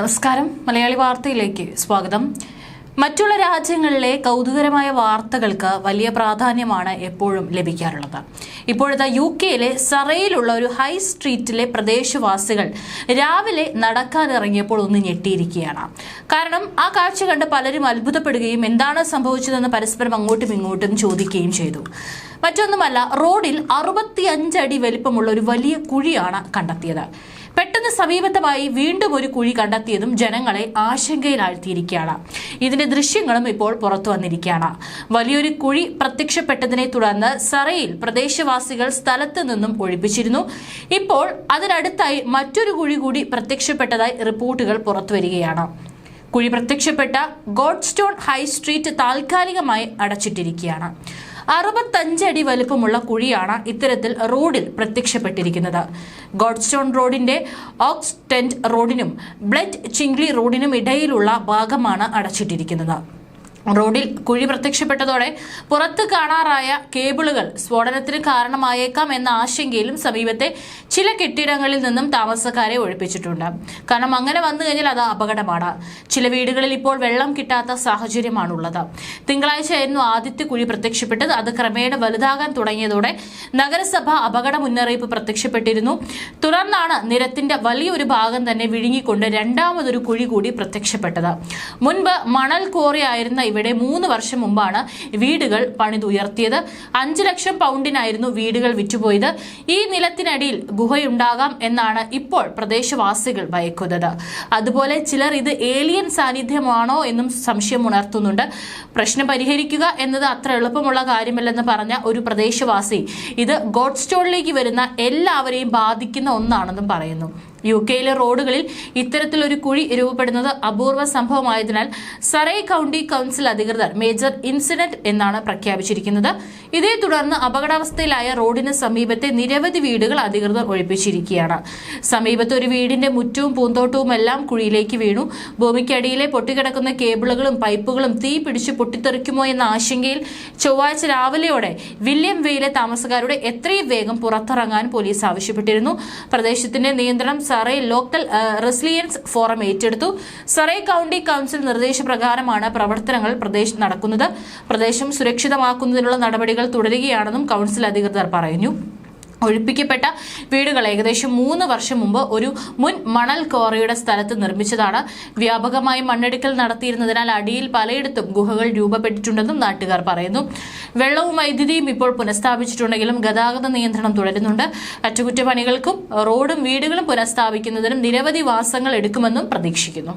നമസ്കാരം. മലയാളി വാർത്തയിലേക്ക് സ്വാഗതം. മറ്റുള്ള രാജ്യങ്ങളിലെ കൗതുകരമായ വാർത്തകൾക്ക് വലിയ പ്രാധാന്യമാണ് എപ്പോഴും ലഭിക്കാറുള്ളത്. ഇപ്പോഴത്തെ യു കെയിലെ സറയിലുള്ള ഒരു ഹൈ സ്ട്രീറ്റിലെ പ്രദേശവാസികൾ രാവിലെ നടക്കാനിറങ്ങിയപ്പോൾ ഒന്ന് ഞെട്ടിയിരിക്കുകയാണ്. കാരണം ആ കാഴ്ച കണ്ട് പലരും അത്ഭുതപ്പെടുകയും എന്താണ് സംഭവിച്ചതെന്ന് പരസ്പരം അങ്ങോട്ടും ഇങ്ങോട്ടും ചോദിക്കുകയും ചെയ്തു. മറ്റൊന്നുമല്ല റോഡിൽ അറുപത്തിയഞ്ചടി വലിപ്പമുള്ള ഒരു വലിയ കുഴിയാണ് കണ്ടെത്തിയത്. പെട്ടെന്ന് സമീപത്തമായി വീണ്ടും ഒരു കുഴി കണ്ടെത്തിയതും ജനങ്ങളെ ആശങ്കയിലാഴ്ത്തിയിരിക്കുകയാണ്. ഇതിന്റെ ദൃശ്യങ്ങളും ഇപ്പോൾ പുറത്തു വന്നിരിക്കുകയാണ്. വലിയൊരു കുഴി പ്രത്യക്ഷപ്പെട്ടതിനെ തുടർന്ന് സറയിൽ പ്രദേശവാസികൾ സ്ഥലത്ത് നിന്നും ഒഴിപ്പിച്ചിരുന്നു. ഇപ്പോൾ അതിനടുത്തായി മറ്റൊരു കുഴി കൂടി പ്രത്യക്ഷപ്പെട്ടതായി റിപ്പോർട്ടുകൾ പുറത്തുവരികയാണ് കുഴി പ്രത്യക്ഷപ്പെട്ട ഗോഡ്സ്റ്റോൺ ഹൈ സ്ട്രീറ്റ് താൽക്കാലികമായി അടച്ചിട്ടിരിക്കുകയാണ്. അറുപത്തഞ്ചടി വലുപ്പമുള്ള കുഴിയാണ് ഇത്തരത്തിൽ റോഡിൽ പ്രത്യക്ഷപ്പെട്ടിരിക്കുന്നത്. ഗോഡ്സ്റ്റോൺ റോഡിന്റെ ഓക്സ് റോഡിനും ബ്ലഡ് ചിംഗ്ലി റോഡിനും ഇടയിലുള്ള ഭാഗമാണ് അടച്ചിട്ടിരിക്കുന്നത്. റോഡിൽ കുഴി പ്രത്യക്ഷപ്പെട്ടതോടെ പുറത്ത് കാണാറായ കേബിളുകൾ സ്ഫോടനത്തിന് കാരണമായേക്കാം എന്ന ആശങ്കയിലും സമീപത്തെ ചില കെട്ടിടങ്ങളിൽ നിന്നും താമസക്കാരെ ഒഴിപ്പിച്ചിട്ടുണ്ട്. കാരണം അങ്ങനെ വന്നു കഴിഞ്ഞാൽ അത് അപകടമാണ്. ചില വീടുകളിൽ ഇപ്പോൾ വെള്ളം കിട്ടാത്ത സാഹചര്യമാണുള്ളത്. തിങ്കളാഴ്ചയായിരുന്നു ആദ്യത്തെ കുഴി പ്രത്യക്ഷപ്പെട്ടത്. അത് ക്രമേണ വലുതാകാൻ തുടങ്ങിയതോടെ നഗരസഭ അപകട മുന്നറിയിപ്പ് പ്രത്യക്ഷപ്പെട്ടിരുന്നു. തുടർന്നാണ് നിരത്തിന്റെ വലിയൊരു ഭാഗം തന്നെ വിഴുങ്ങിക്കൊണ്ട് രണ്ടാമതൊരു കുഴി കൂടി പ്രത്യക്ഷപ്പെട്ടത്. മുൻപ് മണൽ കോറിയായിരുന്ന ഇവിടെ മൂന്ന് വർഷം മുമ്പാണ് വീടുകൾ പണിതുയർത്തിയത്. അഞ്ചു ലക്ഷം പൗണ്ടിനായിരുന്നു വീടുകൾ വിറ്റുപോയത്. ഈ നിലത്തിനടിയിൽ ഗുഹയുണ്ടാകാം എന്നാണ് ഇപ്പോൾ പ്രദേശവാസികൾ ഭയക്കുന്നത്. അതുപോലെ ചിലർ ഇത് ഏലിയൻ സാന്നിധ്യമാണോ എന്നും സംശയം ഉണർത്തുന്നുണ്ട്. പ്രശ്നം പരിഹരിക്കുക എന്നത് അത്ര എളുപ്പമുള്ള കാര്യമല്ലെന്ന് പറഞ്ഞ ഒരു പ്രദേശവാസി ഇത് ഗോഡ്സ്റ്റോണിലേക്ക് വരുന്ന എല്ലാവരെയും ബാധിക്കുന്ന ഒന്നാണെന്നും പറയുന്നു. യു കെയിലെ റോഡുകളിൽ ഇത്തരത്തിലൊരു കുഴി രൂപപ്പെടുന്നത് അപൂർവ സംഭവമായതിനാൽ സറൈ കൌണ്ടി കൌൺസിൽ അധികൃതർ മേജർ ഇൻസിഡന്റ് എന്നാണ് പ്രഖ്യാപിച്ചിരിക്കുന്നത്. ഇതേ തുടർന്ന് അപകടാവസ്ഥയിലായ റോഡിന് സമീപത്തെ നിരവധി വീടുകൾ അധികൃതർ ഒഴിപ്പിച്ചിരിക്കുകയാണ്. സമീപത്തെ ഒരു വീടിന്റെ മുറ്റവും പൂന്തോട്ടവും എല്ലാം കുഴിയിലേക്ക് വീണു. ഭൂമിക്കടിയിലെ പൊട്ടിക്കിടക്കുന്ന കേബിളുകളും പൈപ്പുകളും തീ പിടിച്ച് പൊട്ടിത്തെറിക്കുമോ എന്ന ആശങ്കയിൽ ചൊവ്വാഴ്ച രാവിലെയോടെ വില്യം വെയിലെ താമസക്കാരുടെ എത്രയും വേഗം പുറത്തിറങ്ങാൻ പോലീസ് ആവശ്യപ്പെട്ടിരുന്നു. പ്രദേശത്തിന്റെ നിയന്ത്രണം സറൈ ലോക്കൽ റെസിലിയൻസ് ഫോറം ഏറ്റെടുത്തു. സറൈ കൗണ്ടി കൗൺസിൽ നിർദ്ദേശപ്രകാരമാണ് പ്രവർത്തനങ്ങൾ പ്രദേശം നടക്കുന്നത്. പ്രദേശം സുരക്ഷിതമാക്കുന്നതിനുള്ള നടപടികൾ തുടരുകയാണെന്നും കൗൺസിൽ അധികൃതർ പറഞ്ഞു. ഒഴിപ്പിക്കപ്പെട്ട വീടുകൾ ഏകദേശം മൂന്ന് വർഷം മുമ്പ് ഒരു മുൻ മണൽ ക്വാറിയുടെ സ്ഥലത്ത് നിർമ്മിച്ചതാണ്. വ്യാപകമായി മണ്ണെടുക്കൽ നടത്തിയിരുന്നതിനാൽ അടിയിൽ പലയിടത്തും ഗുഹകൾ രൂപപ്പെട്ടിട്ടുണ്ടെന്നും നാട്ടുകാർ പറയുന്നു. വെള്ളവും വൈദ്യുതിയും ഇപ്പോൾ പുനഃസ്ഥാപിച്ചിട്ടുണ്ടെങ്കിലും ഗതാഗത നിയന്ത്രണം തുടരുന്നുണ്ട്. അറ്റകുറ്റപ്പണികൾക്കും റോഡും വീടുകളും പുനഃസ്ഥാപിക്കുന്നതിനും നിരവധി വാസങ്ങൾ എടുക്കുമെന്നും പ്രതീക്ഷിക്കുന്നു.